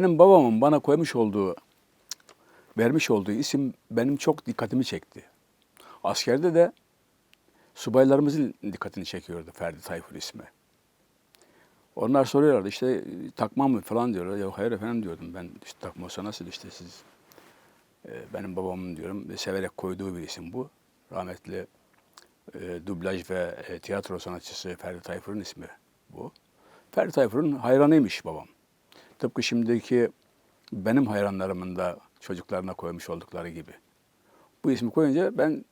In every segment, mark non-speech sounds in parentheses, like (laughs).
Benim babamın bana koymuş olduğu, vermiş olduğu isim benim çok dikkatimi çekti. Askerde de subaylarımızın dikkatini çekiyordu Ferdi Tayfur ismi. Onlar soruyorlardı işte takma mı falan diyorlar. Yok hayır efendim diyordum ben işte takma olsa nasıl işte siz e, benim babamın diyorum ve severek koyduğu bir isim bu. Rahmetli e, dublaj ve e, tiyatro sanatçısı Ferdi Tayfur'un ismi bu. Ferdi Tayfur'un hayranıymış babam. Tıpkı şimdiki benim hayranlarımın da çocuklarına koymuş oldukları gibi. Bu ismi koyunca ben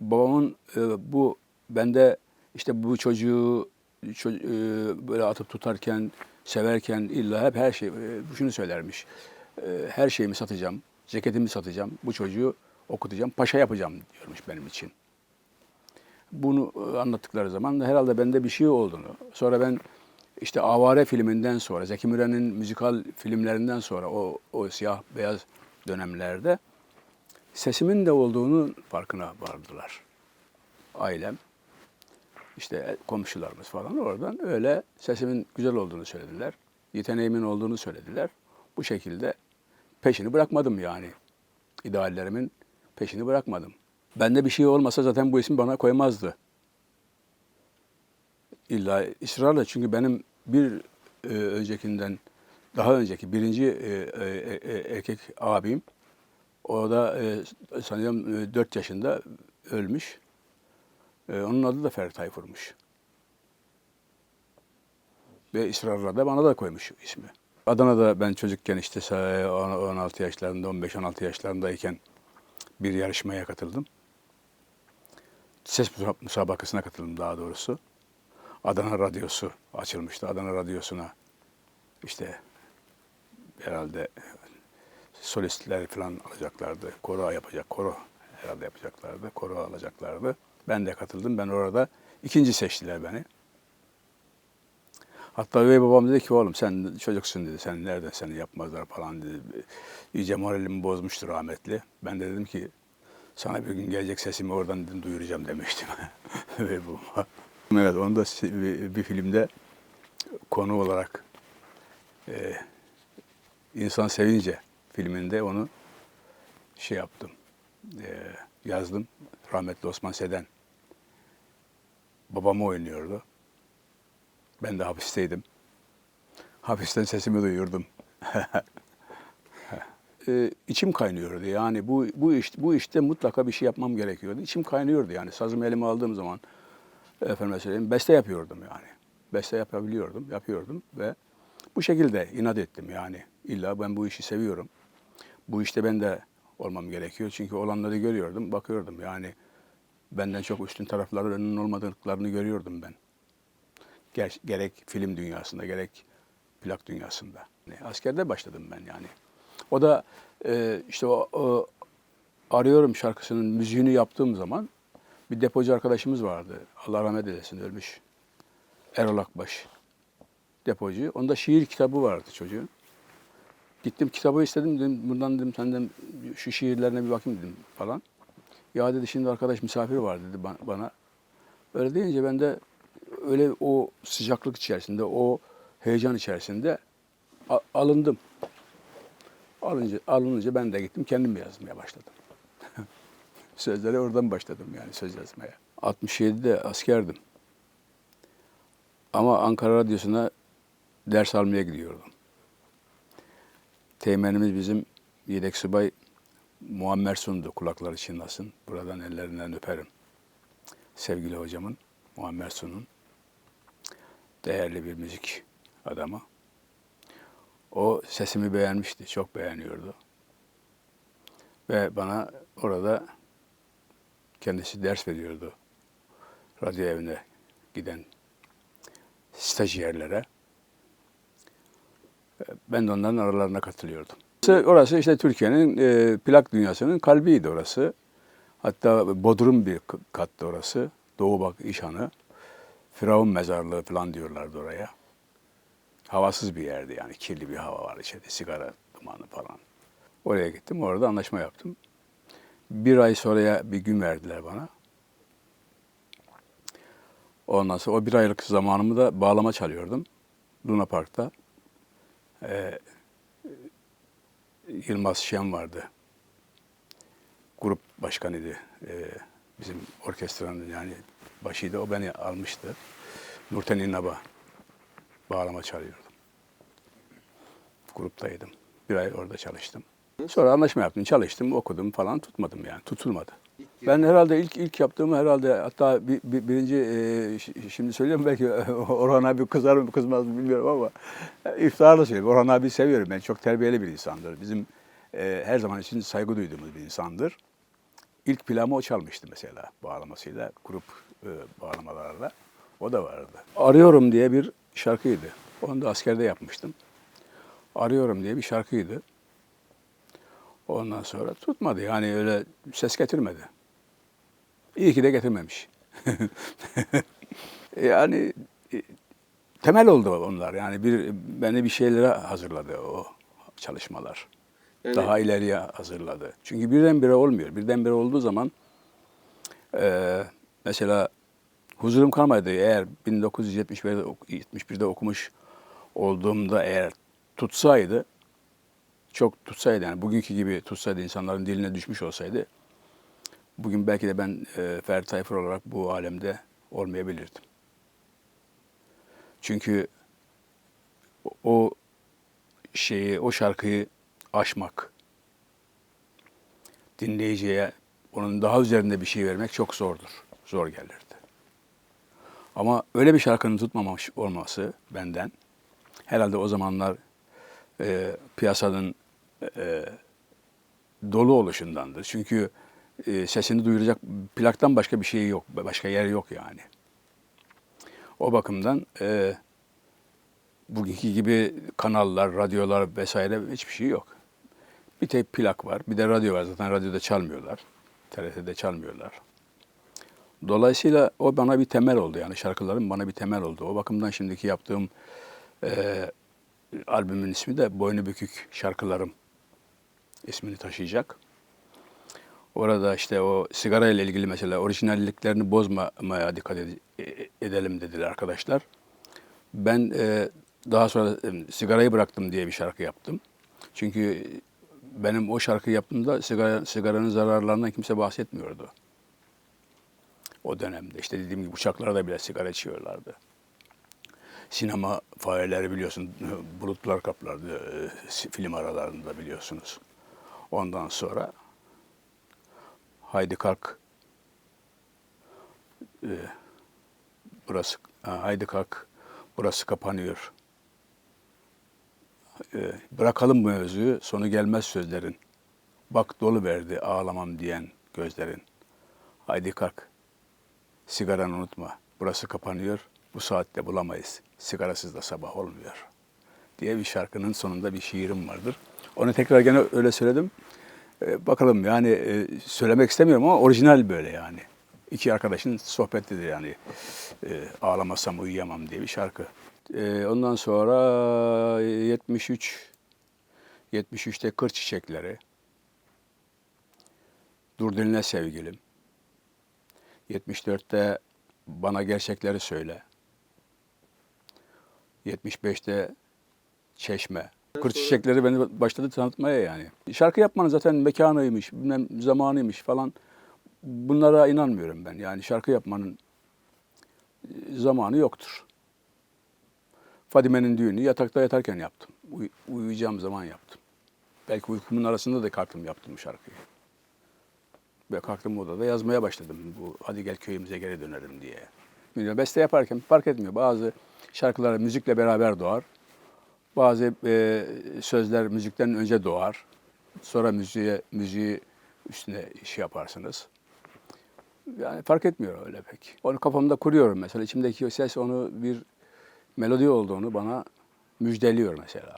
babamın e, bu bende işte bu çocuğu ço- e, böyle atıp tutarken, severken illa hep her şey e, şunu söylermiş. E, her şeyimi satacağım, ceketimi satacağım, bu çocuğu okutacağım, paşa yapacağım diyormuş benim için. Bunu e, anlattıkları zaman da herhalde bende bir şey olduğunu. Sonra ben işte Avare filminden sonra, Zeki Müren'in müzikal filmlerinden sonra o, o siyah beyaz dönemlerde sesimin de olduğunu farkına vardılar. Ailem, işte komşularımız falan oradan öyle sesimin güzel olduğunu söylediler. Yeteneğimin olduğunu söylediler. Bu şekilde peşini bırakmadım yani. İdeallerimin peşini bırakmadım. Bende bir şey olmasa zaten bu ismi bana koymazdı. İlla ısrarla çünkü benim bir e, öncekinden daha önceki birinci e, e, e, erkek abim o da e, sanıyorum e, 4 yaşında ölmüş. E, onun adı da Ferdi Tayfur'muş. Ve ısrarla da bana da koymuş ismi. Adana'da ben çocukken işte sa- 16 yaşlarında, 15-16 yaşlarındayken bir yarışmaya katıldım. Ses müsabakasına katıldım daha doğrusu. Adana Radyosu açılmıştı. Adana Radyosu'na işte herhalde solistler falan alacaklardı. Koro yapacak, koro herhalde yapacaklardı. Koro alacaklardı. Ben de katıldım. Ben orada ikinci seçtiler beni. Hatta üvey babam dedi ki oğlum sen çocuksun dedi. Sen nereden seni yapmazlar falan dedi. İyice moralimi bozmuştu rahmetli. Ben de dedim ki sana bir gün gelecek sesimi oradan dedim duyuracağım demiştim. (laughs) üvey babama. Evet onu da bir, filmde konu olarak e, İnsan Sevince filminde onu şey yaptım. e, yazdım. Rahmetli Osman Seden babamı oynuyordu. Ben de hapisteydim. Hapisten sesimi duyurdum. (laughs) e, içim kaynıyordu. Yani bu bu iş bu işte mutlaka bir şey yapmam gerekiyordu. İçim kaynıyordu yani. Sazımı elime aldığım zaman efendim söyleyeyim beste yapıyordum yani. Beste yapabiliyordum, yapıyordum ve bu şekilde inat ettim yani. İlla ben bu işi seviyorum. Bu işte ben de olmam gerekiyor. Çünkü olanları görüyordum, bakıyordum. Yani benden çok üstün taraflarının olmadıklarını görüyordum ben. Ger- gerek film dünyasında, gerek plak dünyasında. Yani askerde başladım ben yani. O da e, işte o, o Arıyorum şarkısının müziğini yaptığım zaman bir depocu arkadaşımız vardı. Allah rahmet eylesin ölmüş. Erol Akbaş depocu. Onda şiir kitabı vardı çocuğun. Gittim kitabı istedim dedim bundan dedim senden şu şiirlerine bir bakayım dedim falan. Ya dedi şimdi arkadaş misafir var dedi ba- bana. Öyle deyince ben de öyle o sıcaklık içerisinde, o heyecan içerisinde alındım. Alınca, alınınca ben de gittim kendim yazmaya başladım. Sözleri oradan başladım yani söz yazmaya. 67'de askerdim. Ama Ankara Radyosu'na ders almaya gidiyordum. Teğmenimiz bizim yedek subay Muammer Sundu. Kulakları çınlasın. Buradan ellerinden öperim. Sevgili hocamın, Muammer Sun'un değerli bir müzik adamı. O sesimi beğenmişti, çok beğeniyordu. Ve bana orada kendisi ders veriyordu. Radyo evine giden stajyerlere. Ben de onların aralarına katılıyordum. Orası işte Türkiye'nin e, plak dünyasının kalbiydi orası. Hatta Bodrum bir kattı orası. Doğu Bak İşhanı. Firavun mezarlığı falan diyorlardı oraya. Havasız bir yerdi yani. Kirli bir hava var içeride. Sigara dumanı falan. Oraya gittim. Orada anlaşma yaptım. Bir ay sonraya bir gün verdiler bana. Ondan sonra o bir aylık zamanımı da bağlama çalıyordum. Luna Park'ta. Ee, Yılmaz Şen vardı. Grup başkanıydı. Ee, bizim orkestranın yani başıydı. O beni almıştı. Nurten İnnaba bağlama çalıyordum. Gruptaydım. Bir ay orada çalıştım. Sonra anlaşma yaptım, çalıştım, okudum falan tutmadım yani, tutulmadı. Ben herhalde ilk ilk yaptığımı herhalde hatta bir, bir- birinci e, şimdi söylüyorum belki (laughs) Orhan abi kızar mı kızmaz mı bilmiyorum ama e, iftiharla söylüyorum. Orhan abi seviyorum ben çok terbiyeli bir insandır. Bizim e, her zaman için saygı duyduğumuz bir insandır. İlk plağımı o çalmıştı mesela bağlamasıyla, grup e, bağlamalarla. O da vardı. Arıyorum diye bir şarkıydı. Onu da askerde yapmıştım. Arıyorum diye bir şarkıydı. Ondan sonra tutmadı yani öyle ses getirmedi. İyi ki de getirmemiş. (laughs) yani e, temel oldu onlar yani bir beni bir şeylere hazırladı o çalışmalar. Yani- Daha ileriye hazırladı. Çünkü birdenbire olmuyor. Birdenbire olduğu zaman e, mesela huzurum kalmadı. Eğer 1971'de, ok- 71'de okumuş olduğumda eğer tutsaydı çok tutsaydı yani bugünkü gibi tutsaydı insanların diline düşmüş olsaydı bugün belki de ben e, Ferdi Tayfur olarak bu alemde olmayabilirdim. Çünkü o- şeyi, o şarkıyı aşmak, dinleyiciye onun daha üzerinde bir şey vermek çok zordur. Zor gelirdi. Ama öyle bir şarkının tutmamış olması benden herhalde o zamanlar e, piyasanın e, dolu oluşundandır. Çünkü e, sesini duyuracak plaktan başka bir şey yok, başka yer yok yani. O bakımdan e, bugünkü gibi kanallar, radyolar vesaire hiçbir şey yok. Bir tek plak var, bir de radyo var. Zaten radyoda çalmıyorlar, TRT'de çalmıyorlar. Dolayısıyla o bana bir temel oldu yani şarkılarım bana bir temel oldu. O bakımdan şimdiki yaptığım e, albümün ismi de Boynu Bükük Şarkılarım ismini taşıyacak. Orada işte o sigara ile ilgili mesela orijinalliklerini bozmamaya dikkat ede- e- edelim dediler arkadaşlar. Ben e, daha sonra e, sigarayı bıraktım diye bir şarkı yaptım. Çünkü benim o şarkıyı yaptığımda sigara, sigaranın zararlarından kimse bahsetmiyordu. O dönemde işte dediğim gibi uçaklarda bile sigara içiyorlardı sinema failleri biliyorsun bulutlar kaplardı e, film aralarında biliyorsunuz. Ondan sonra Haydi Kalk e, burası ha, Haydi Kalk burası kapanıyor. E, bırakalım bu mevzuyu sonu gelmez sözlerin. Bak dolu verdi ağlamam diyen gözlerin. Haydi kalk Sigaranı unutma. Burası kapanıyor. Bu saatte bulamayız. Sigarasız da sabah olmuyor. Diye bir şarkının sonunda bir şiirim vardır. Onu tekrar gene öyle söyledim. Ee, bakalım yani e, söylemek istemiyorum ama orijinal böyle yani. İki arkadaşın sohbetidir yani. Ee, ağlamasam uyuyamam diye bir şarkı. Ee, ondan sonra 73 73'te Kır Çiçekleri. Dur dinle sevgilim. 74'te Bana Gerçekleri Söyle. 75'te Çeşme. Kır çiçekleri beni başladı tanıtmaya yani. Şarkı yapmanın zaten mekanıymış, bilmem zamanıymış falan. Bunlara inanmıyorum ben. Yani şarkı yapmanın e, zamanı yoktur. Fadime'nin düğünü yatakta yatarken yaptım. Uy- uyuyacağım zaman yaptım. Belki uykumun arasında da kalktım yaptım bu şarkıyı. Ve kalktım odada yazmaya başladım. Bu hadi gel köyümüze geri dönelim diye. Bilmiyorum, Beste yaparken fark etmiyor. Bazı şarkılar müzikle beraber doğar. Bazı e, sözler müzikten önce doğar. Sonra müziğe, müziği üstüne iş yaparsınız. Yani fark etmiyor öyle pek. Onu kafamda kuruyorum mesela. İçimdeki o ses onu bir melodi olduğunu bana müjdeliyor mesela.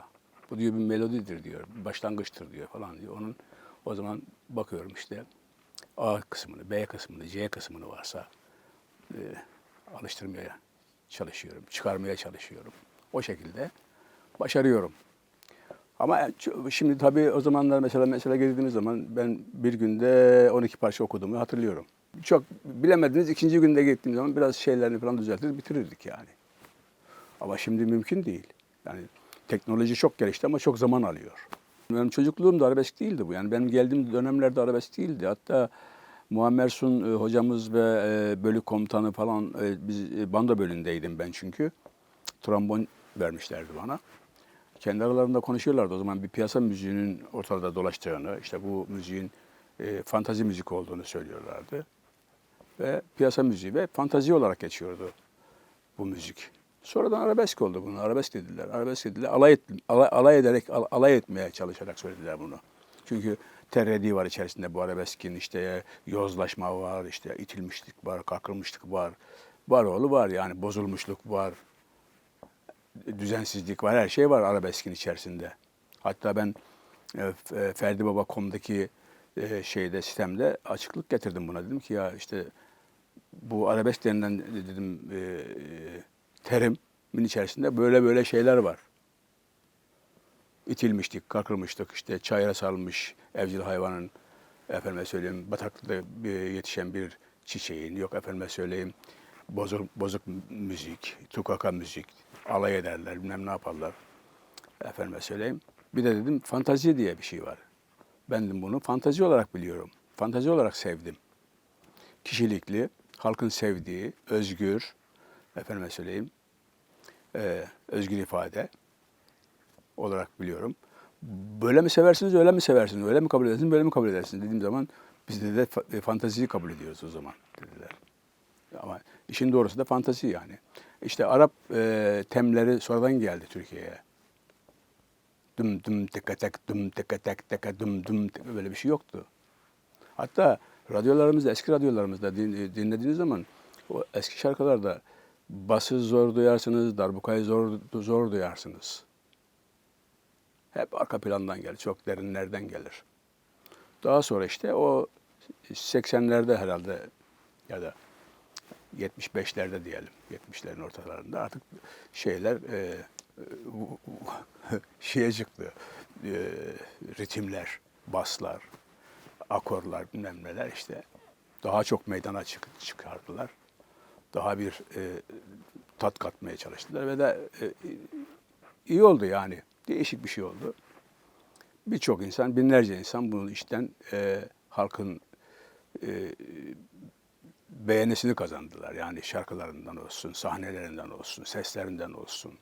Bu diyor bir melodidir diyor, başlangıçtır diyor falan diyor. Onun o zaman bakıyorum işte A kısmını, B kısmını, C kısmını varsa e, alıştırmaya çalışıyorum, çıkarmaya çalışıyorum. O şekilde başarıyorum. Ama şimdi tabii o zamanlar mesela mesela girdiğimiz zaman ben bir günde 12 parça okuduğumu hatırlıyorum. Çok bilemediniz ikinci günde gittiğim zaman biraz şeylerini falan düzeltir bitirirdik yani. Ama şimdi mümkün değil. Yani teknoloji çok gelişti ama çok zaman alıyor. Benim çocukluğumda arabesk değildi bu. Yani benim geldiğim dönemlerde arabesk değildi. Hatta Muammer Sun e, hocamız ve e, bölük komutanı falan e, biz banda bölündeydim ben çünkü. Trombon vermişlerdi bana. Kendi aralarında konuşuyorlardı o zaman bir piyasa müziğinin ortada dolaştığını, işte bu müziğin e, fantazi müzik olduğunu söylüyorlardı. Ve piyasa müziği ve fantazi olarak geçiyordu bu müzik. Sonradan arabesk oldu bunu. Arabesk dediler. Arabesk dediler. Alay, et, alay, alay ederek, al- alay etmeye çalışarak söylediler bunu. Çünkü terredi var içerisinde bu arabeskin. işte yozlaşma var, işte itilmişlik var, kakılmışlık var. Var oğlu var yani bozulmuşluk var. Düzensizlik var, her şey var arabeskin içerisinde. Hatta ben e, e, Ferdi Baba.com'daki e, şeyde sistemde açıklık getirdim buna. Dedim ki ya işte bu arabesk denilen dedim e, e, terimin içerisinde böyle böyle şeyler var. İtilmiştik, kakılmıştık, işte çayıra sarılmış evcil hayvanın, efendime söyleyeyim bataklıkta yetişen bir çiçeğin, yok efendime söyleyeyim bozuk, bozuk müzik, tukaka müzik, alay ederler, bilmem ne yaparlar. Efendime söyleyeyim. Bir de dedim fantazi diye bir şey var. Ben dedim bunu fantazi olarak biliyorum. Fantazi olarak sevdim kişilikli, halkın sevdiği, özgür, efendime söyleyeyim, e, özgür ifade olarak biliyorum. Böyle mi seversiniz, öyle mi seversiniz, öyle mi kabul edersiniz, böyle mi kabul edersiniz dediğim zaman biz de, de e, fantaziyi kabul ediyoruz o zaman dediler. Ama işin doğrusu da fantazi yani. İşte Arap e, temleri sonradan geldi Türkiye'ye. Dum dum tek tek dum tek tek tek dum dum tek- böyle bir şey yoktu. Hatta radyolarımızda, eski radyolarımızda din- dinlediğiniz zaman o eski şarkılarda bası zor duyarsınız, darbukayı zor, zor duyarsınız. Hep arka plandan gelir, çok derinlerden gelir. Daha sonra işte o 80'lerde herhalde ya da 75'lerde diyelim, 70'lerin ortalarında artık şeyler e, (laughs) şeye çıktı, e, ritimler, baslar, akorlar bilmem neler işte daha çok meydana çık- çıkardılar. Daha bir e, tat katmaya çalıştılar ve de e, iyi oldu yani. Değişik bir şey oldu. Birçok insan, binlerce insan bunun işten e, halkın e, beğenisini kazandılar. Yani şarkılarından olsun, sahnelerinden olsun, seslerinden olsun.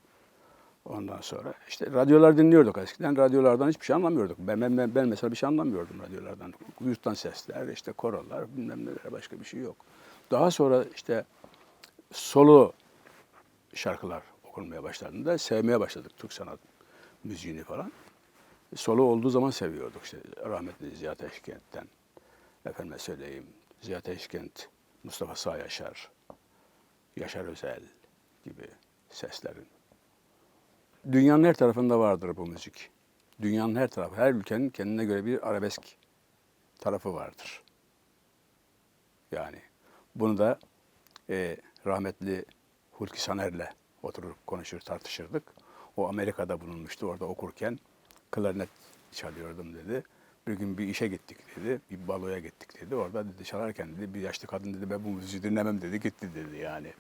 Ondan sonra işte radyolar dinliyorduk eskiden. Radyolardan hiçbir şey anlamıyorduk. Ben, ben, ben mesela bir şey anlamıyordum radyolardan. Yurttan sesler, işte korolar, bilmem neler başka bir şey yok. Daha sonra işte solo şarkılar okunmaya başladığında sevmeye başladık Türk sanat müziğini falan. Solo olduğu zaman seviyorduk işte rahmetli Ziya Teşkent'ten. Efendime söyleyeyim Ziya Teşkent, Mustafa Sağ Yaşar, Yaşar Özel gibi seslerin Dünyanın her tarafında vardır bu müzik. Dünyanın her tarafı, her ülkenin kendine göre bir arabesk tarafı vardır. Yani bunu da e, rahmetli Hulki Saner'le oturur konuşur tartışırdık. O Amerika'da bulunmuştu. Orada okurken klarnet çalıyordum dedi. Bir gün bir işe gittik dedi. Bir baloya gittik dedi. Orada dedi çalarken dedi bir yaşlı kadın dedi ben bu müziği dinlemem dedi gitti dedi yani.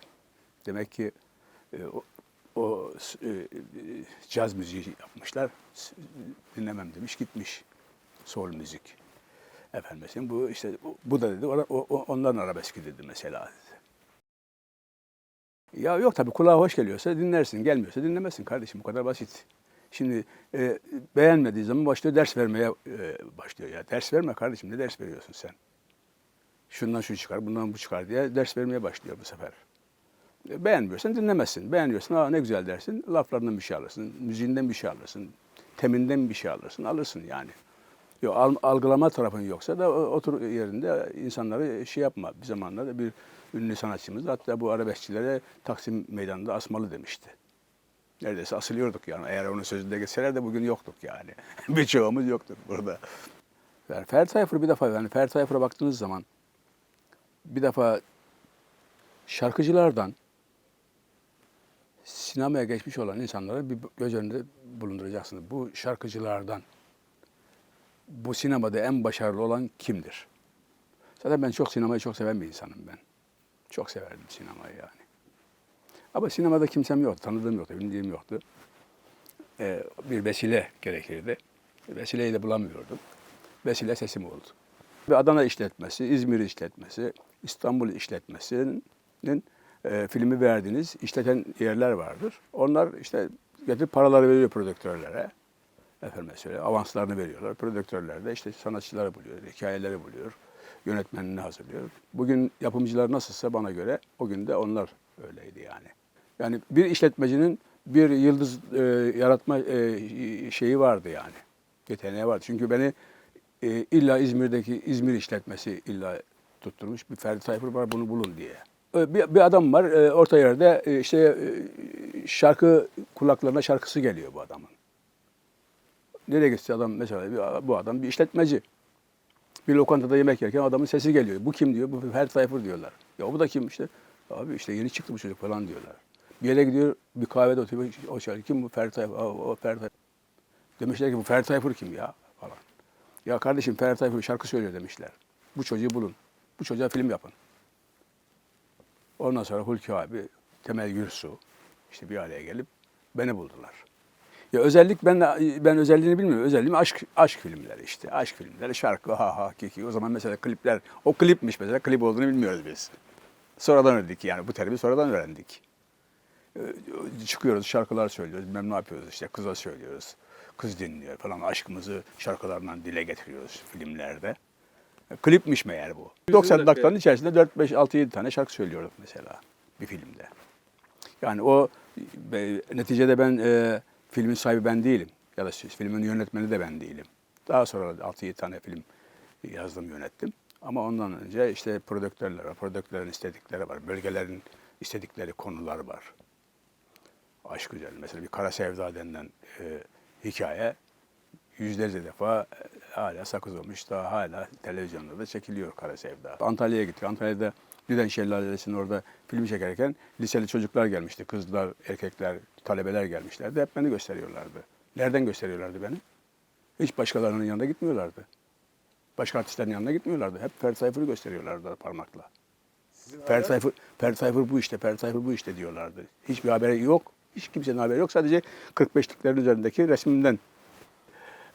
Demek ki e, o, o e, caz müziği yapmışlar. Dinlemem demiş gitmiş. Soul müzik. Efendim bu işte bu, bu da dedi o, o, onların arabeski dedi mesela dedi. Ya yok tabii kulağa hoş geliyorsa dinlersin, gelmiyorsa dinlemezsin kardeşim bu kadar basit. Şimdi e, beğenmediği zaman başlıyor ders vermeye e, başlıyor ya. Ders verme kardeşim ne ders veriyorsun sen? Şundan şu çıkar, bundan bu çıkar diye ders vermeye başlıyor bu sefer. E, Beğenmiyorsan dinlemezsin. Beğeniyorsan aa ne güzel dersin. Laflarından bir şey alırsın. Müziğinden bir şey alırsın. Teminden bir şey alırsın. Alırsın yani. Yok, al- algılama tarafın yoksa da o- otur yerinde insanları şey yapma. Bir zamanlarda bir ünlü sanatçımız hatta bu arabeskçilere Taksim Meydanı'nda asmalı demişti. Neredeyse asılıyorduk yani. Eğer onun sözünde geçseler de bugün yoktuk yani. (laughs) Birçoğumuz yoktuk burada. Yani Ferdi Tayfur bir defa yani Ferdi Tayfur'a baktığınız zaman bir defa şarkıcılardan sinemaya geçmiş olan insanları bir göz önünde bulunduracaksınız. Bu şarkıcılardan bu sinemada en başarılı olan kimdir? Zaten ben çok sinemayı çok seven bir insanım ben. Çok severdim sinemayı yani. Ama sinemada kimsem yoktu, tanıdığım yoktu, bildiğim yoktu. Ee, bir vesile gerekirdi. Vesileyi de bulamıyordum. Vesile sesim oldu. Bir Adana işletmesi, İzmir işletmesi, İstanbul işletmesinin e, filmi verdiğiniz işleten yerler vardır. Onlar işte getirip paraları veriyor prodüktörlere. Efendim söyle avanslarını veriyorlar. Prodüktörler de işte sanatçıları buluyor, hikayeleri buluyor, yönetmenini hazırlıyor. Bugün yapımcılar nasılsa bana göre o gün de onlar öyleydi yani. Yani bir işletmecinin bir yıldız e, yaratma e, şeyi vardı yani. Yeteneği vardı. Çünkü beni e, illa İzmir'deki İzmir işletmesi illa tutturmuş. Bir Ferdi Tayfur var bunu bulun diye. E, Bir, bir adam var e, orta yerde e, işte e, şarkı kulaklarına şarkısı geliyor bu adamın. Nereye gitse adam mesela bu adam bir işletmeci. Bir lokantada yemek yerken adamın sesi geliyor. Bu kim diyor? Bu Ferdi Tayfur diyorlar. Ya bu da kim işte? Abi işte yeni çıktı bu çocuk falan diyorlar. Bir yere gidiyor, bir kahvede oturuyor. O şarkı kim bu? Ferdi Tayfur. Aa, o Ferdi. Demişler ki bu Ferdi Tayfur kim ya? Falan. Ya kardeşim Ferdi Tayfur şarkı söylüyor demişler. Bu çocuğu bulun. Bu çocuğa film yapın. Ondan sonra Hulki abi, Temel Gürsu işte bir araya gelip beni buldular. Ya özellik ben ben özelliğini bilmiyorum. Özelliğim aşk aşk filmleri işte. Aşk filmleri, şarkı, ha ha kiki. O zaman mesela klipler, o klipmiş mesela. Klip olduğunu bilmiyoruz biz. Sonradan öğrendik yani. Bu terimi sonradan öğrendik. Ee, Çıkıyoruz, şarkılar söylüyoruz. Bilmem ne yapıyoruz işte. Kıza söylüyoruz. Kız dinliyor falan. Aşkımızı şarkılarla dile getiriyoruz filmlerde. E, Klipmiş meğer bu. 90 dakikanın içerisinde 4, 5, 6, 7 tane şarkı söylüyorduk mesela bir filmde. Yani o be- neticede ben e, filmin sahibi ben değilim. Ya da filmin yönetmeni de ben değilim. Daha sonra 6-7 tane film yazdım, yönettim. Ama ondan önce işte prodüktörler var, prodüktörlerin istedikleri var, bölgelerin istedikleri konular var. Aşk güzel. Mesela bir Kara Sevda denilen e, hikaye yüzlerce defa e, hala sakız olmuş. Daha hala televizyonda da çekiliyor Kara Sevda. Antalya'ya gittik. Antalya'da Düden Şelalesi'nin orada film çekerken liseli çocuklar gelmişti. Kızlar, erkekler, talebeler gelmişlerdi. Hep beni gösteriyorlardı. Nereden gösteriyorlardı beni? Hiç başkalarının yanına gitmiyorlardı. Başka artistlerin yanına gitmiyorlardı. Hep Ferdi Tayfur'u gösteriyorlardı parmakla. Ferdi Tayfur, Ferdi Tayfur bu işte, Ferdi Tayfur bu işte diyorlardı. Hiçbir haberi yok. Hiç kimsenin haberi yok. Sadece 45'liklerin üzerindeki resminden.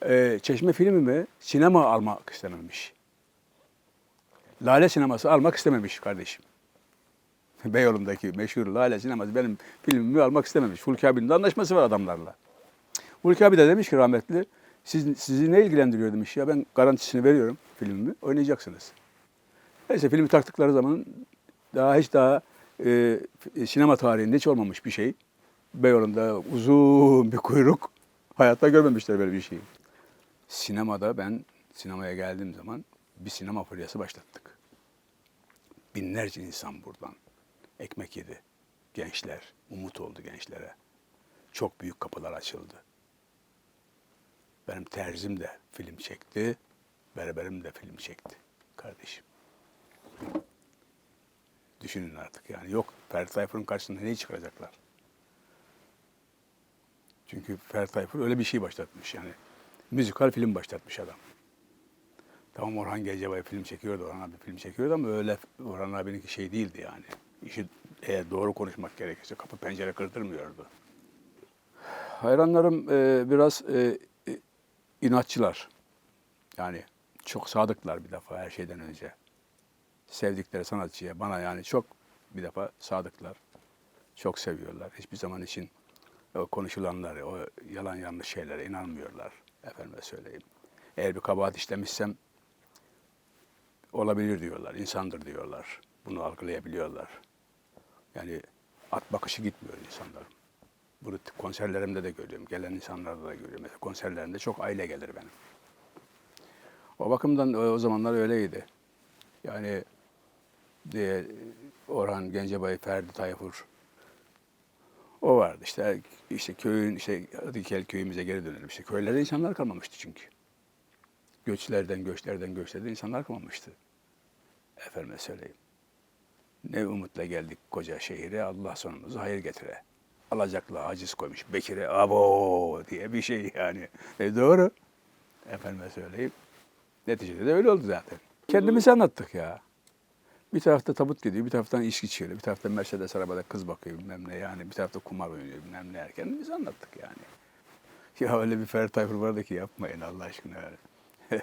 Ee, Çeşme filmimi sinema almak istememiş. Lale sineması almak istememiş kardeşim. (laughs) Beyoğlu'ndaki meşhur Lale sineması benim filmimi almak istememiş. Hulki abinin de anlaşması var adamlarla. Hulki abi de demiş ki rahmetli, siz, sizi ne ilgilendiriyor demiş ya ben garantisini veriyorum filmimi, oynayacaksınız. Neyse filmi taktıkları zaman daha hiç daha e, sinema tarihinde hiç olmamış bir şey. Beyoğlu'nda uzun bir kuyruk. Hayatta görmemişler böyle bir şeyi. Sinemada ben sinemaya geldiğim zaman bir sinema furyası başlattık. Binlerce insan buradan ekmek yedi. Gençler, umut oldu gençlere. Çok büyük kapılar açıldı. Benim terzim de film çekti, berberim de film çekti kardeşim. Düşünün artık yani yok Ferdi Tayfur'un karşısında neyi çıkaracaklar? Çünkü Ferdi Tayfur öyle bir şey başlatmış yani. Müzikal film başlatmış adam. Tamam Orhan Gencebay film çekiyordu, Orhan abi film çekiyordu ama öyle Orhan abininki şey değildi yani. İşi eğer doğru konuşmak gerekirse kapı pencere kırdırmıyordu. Hayranlarım e, biraz e, e, inatçılar. Yani çok sadıklar bir defa her şeyden önce. Sevdikleri sanatçıya, bana yani çok bir defa sadıklar. Çok seviyorlar. Hiçbir zaman için o konuşulanları, o yalan yanlış şeylere inanmıyorlar. Efendime söyleyeyim. Eğer bir kabahat işlemişsem olabilir diyorlar, insandır diyorlar. Bunu algılayabiliyorlar. Yani at bakışı gitmiyor insanların. Bunu konserlerimde de görüyorum, gelen insanlarda da görüyorum. Mesela konserlerimde çok aile gelir benim. O bakımdan o, zamanlar öyleydi. Yani diye Orhan Gencebay, Ferdi Tayfur o vardı işte işte köyün işte hadi gel köyümüze geri dönelim işte köylerde insanlar kalmamıştı çünkü. Göçlerden göçlerden göçlerden insanlar kalmamıştı. Efendime söyleyeyim. Ne umutla geldik koca şehire Allah sonumuzu hayır getire. Alacaklı aciz koymuş Bekir'e abo diye bir şey yani. E doğru. Efendime söyleyeyim. Neticede de öyle oldu zaten. Kendimizi anlattık ya. Bir tarafta tabut gidiyor, bir taraftan içki içiyor, bir taraftan Mercedes arabada kız bakıyor bilmem ne yani, bir tarafta kumar oynuyor bilmem ne erken biz anlattık yani. Ya öyle bir Ferdi Tayfur vardı ki yapmayın Allah aşkına yani. (laughs)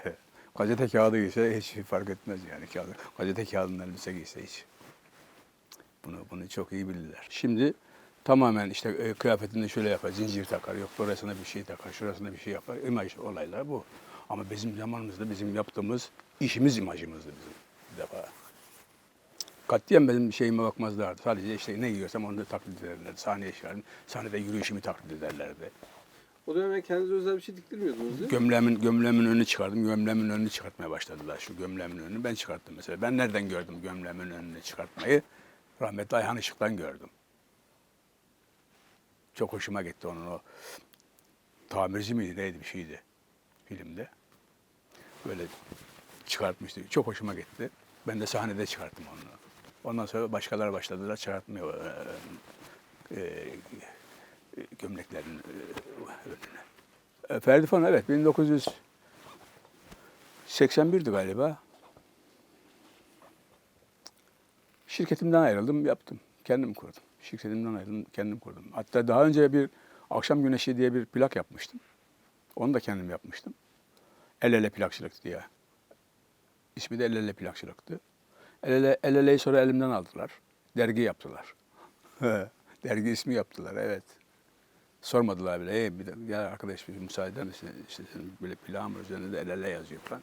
Gazete kağıdı giyse hiç fark etmez yani. Kağıdı, gazete kağıdının elbise giyse hiç. Bunu bunu çok iyi bilirler. Şimdi tamamen işte e, kıyafetinde şöyle yapar, zincir takar, yok orasına bir şey takar, şurasına bir şey yapar. İmaj olaylar bu. Ama bizim zamanımızda bizim yaptığımız işimiz imajımızdı bizim bir defa. Katiyen benim şeyime bakmazlardı. Sadece işte ne giyiyorsam onu da taklit ederlerdi. Sahneye çıkardım. Sahnede yürüyüşümü taklit ederlerdi. O dönemde kendinize özel bir şey diktirmiyordunuz değil mi? Gömleğimin, gömleğimin önünü çıkardım. Gömleğimin önünü çıkartmaya başladılar. Şu gömleğimin önünü ben çıkarttım mesela. Ben nereden gördüm gömleğimin önünü çıkartmayı? Rahmetli Ayhan Işık'tan gördüm. Çok hoşuma gitti onun o tamirci miydi neydi bir şeydi filmde. Böyle çıkartmıştı. Çok hoşuma gitti. Ben de sahnede çıkarttım onu. Ondan sonra başkaları başladılar çıkartmaya e, gömleklerin önüne. Ferdi Fon evet 1981'di galiba. Şirketimden ayrıldım, yaptım. Kendim kurdum. Şirketimden ayrıldım, kendim kurdum. Hatta daha önce bir Akşam Güneşi diye bir plak yapmıştım. Onu da kendim yapmıştım. El ele plakçılık diye. İsmi de El ele plakçılıktı. El ele, el eleyi sonra elimden aldılar. Dergi yaptılar. (laughs) Dergi ismi yaptılar, evet. Sormadılar bile. Hey, bir de, ya arkadaş bir müsaade misin? İşte böyle plağın üzerinde de el ele yazıyor falan.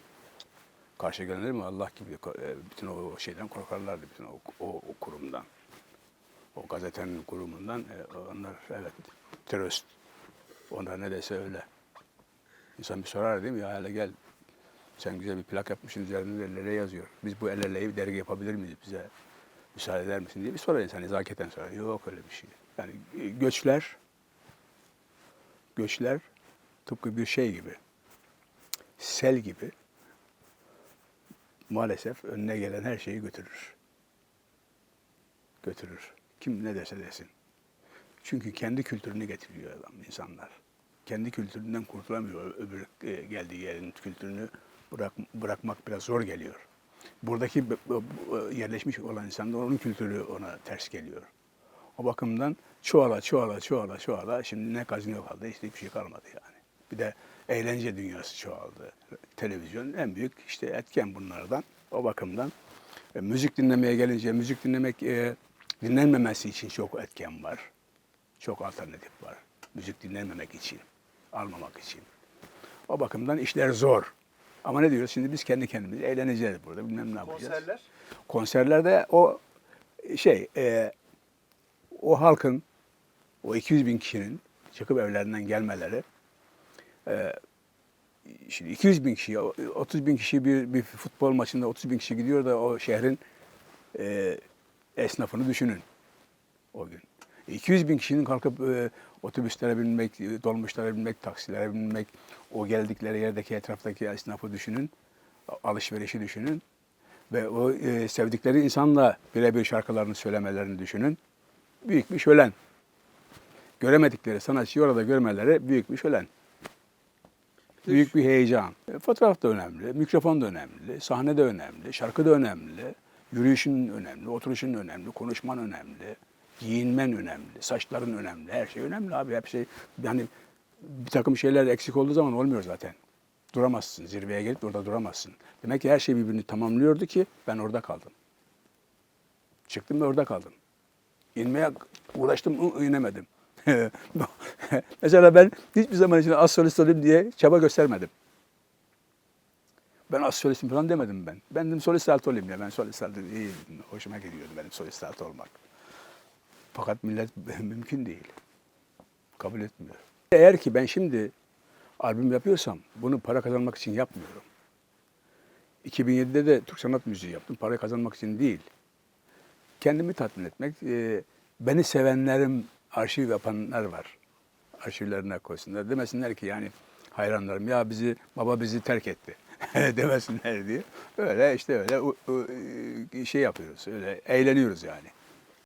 Karşı gelenler mi Allah gibi e, bütün o şeyden korkarlardı. Bütün o, o, o kurumdan. O gazetenin kurumundan. e, onlar evet terörist. Onlar ne dese öyle. İnsan bir sorar değil mi? Ya hele gel. Sen güzel bir plak yapmışsın üzerinde el ele yazıyor. Biz bu el eleyi dergi yapabilir miyiz bize? Müsaade eder misin diye bir sorar insan nezaketen sorar. Yok öyle bir şey. Yani e, göçler göçler tıpkı bir şey gibi, sel gibi maalesef önüne gelen her şeyi götürür. Götürür. Kim ne derse desin. Çünkü kendi kültürünü getiriyor adam, insanlar. Kendi kültüründen kurtulamıyor. Öbür e, geldiği yerin kültürünü bırak, bırakmak biraz zor geliyor. Buradaki b- yerleşmiş olan insan da onun kültürü ona ters geliyor. O bakımdan çoğala çoğala çoğala çoğala şimdi ne gazino kaldı işte hiçbir şey kalmadı yani. Bir de eğlence dünyası çoğaldı. Televizyon en büyük işte etken bunlardan. O bakımdan e, müzik dinlemeye gelince müzik dinlemek e, dinlenmemesi için çok etken var. Çok alternatif var. Müzik dinlenmemek için, almamak için. O bakımdan işler zor. Ama ne diyoruz şimdi biz kendi kendimize eğleneceğiz burada bilmem ne yapacağız. Konserler? Konserlerde o şey e, o halkın o 200 bin kişinin çıkıp evlerinden gelmeleri e, şimdi 200 bin kişi 30 bin kişi bir, bir futbol maçında 30 bin kişi gidiyor da o şehrin e, esnafını düşünün o gün. 200 bin kişinin kalkıp e, otobüslere binmek, dolmuşlara binmek, taksilere binmek, o geldikleri yerdeki etraftaki esnafı düşünün, alışverişi düşünün ve o e, sevdikleri insanla birebir şarkılarını söylemelerini düşünün. Büyük bir şölen. Göremedikleri sanatçıyı orada görmeleri büyük bir şölen. Büyük bir heyecan. E, Fotoğraf da önemli, mikrofon da önemli, sahne de önemli, şarkı da önemli, yürüyüşün önemli, oturuşun önemli, konuşman önemli, giyinmen önemli, saçların önemli, her şey önemli abi. Hep şey, yani bir takım şeyler eksik olduğu zaman olmuyor zaten. Duramazsın, zirveye gelip orada duramazsın. Demek ki her şey birbirini tamamlıyordu ki ben orada kaldım. Çıktım ve orada kaldım. İnmeye uğraştım, inemedim. (laughs) (laughs) Mesela ben hiçbir zaman için az solist olayım diye çaba göstermedim. Ben az solistim falan demedim ben. Ben dedim solist altı olayım ya. Ben solist altı iyi, hoşuma gidiyordu benim solist altı olmak. Fakat millet (laughs) mümkün değil. Kabul etmiyor. Eğer ki ben şimdi albüm yapıyorsam bunu para kazanmak için yapmıyorum. 2007'de de Türk sanat müziği yaptım. Para kazanmak için değil. Kendimi tatmin etmek. beni sevenlerim, arşiv yapanlar var. Arşivlerine koysunlar. Demesinler ki yani hayranlarım ya bizi baba bizi terk etti. (laughs) demesinler diye. Öyle işte öyle şey yapıyoruz. Öyle eğleniyoruz yani.